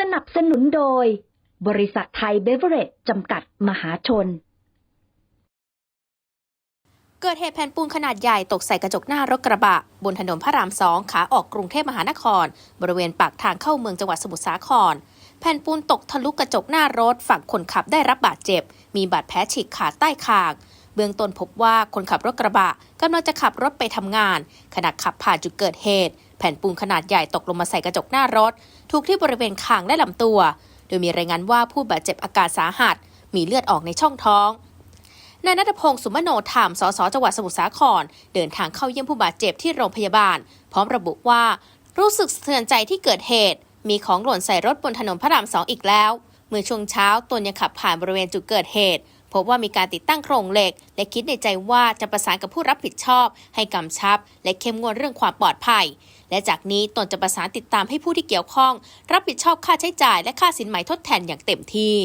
สนับสนุนโดย บริษัทไทยเบเวอเรจจำกัดมหาชน เกิดเหตุแผ่นปูนขนาดใหญ่ตกใส่กระจกหน้ารถกระบะ บนถนนพระรามสองขาออกกรุงเทพมหานคร บริเวณปากทางเข้าเมืองจังหวัดสมุทรสาคร แผ่นปูนตกทะลุกระจกหน้ารถฝั่งคนขับได้รับบาดเจ็บ มีบาดแผลฉีกขาดใต้คางเบื้องต้นพบว่าคนขับรถกระบะกำลังจะขับรถไปทำงาน ขณะขับผ่านจุดเกิดเหตุ แผ่นปูนขนาดใหญ่ตกลงมาใส่กระจกหน้ารถ ถูกที่บริเวณคางและลำตัว โดยมีรายงานว่าผู้บาดเจ็บอาการสาหัส มีเลือดออกในช่องท้องนายนัทพงศ์สุมโนธรรม สสจังหวัดสมุทรสาคร เดินทางเข้าเยี่ยมผู้บาดเจ็บที่โรงพยาบาล พร้อมระบุว่า รู้สึกสะเทือนใจที่เกิดเหตุ มีของหล่นใส่รถบนถนนพระรามสองอีกแล้ว เมื่อช่วงเช้าตนยังขับผ่านบริเวณจุดเกิดเหตุ พบว่ามีการติดตั้งโครงเหล็ก และคิดในใจว่าจะประสานกับผู้รับผิดชอบ ให้กำชับ และเข้มงวดเรื่องความปลอดภัย และจากนี้ตนจะประสานติดตามให้ผู้ที่เกี่ยวข้อง รับผิดชอบค่าใช้จ่ายและค่าสินไหมทดแทนอย่างเต็มที่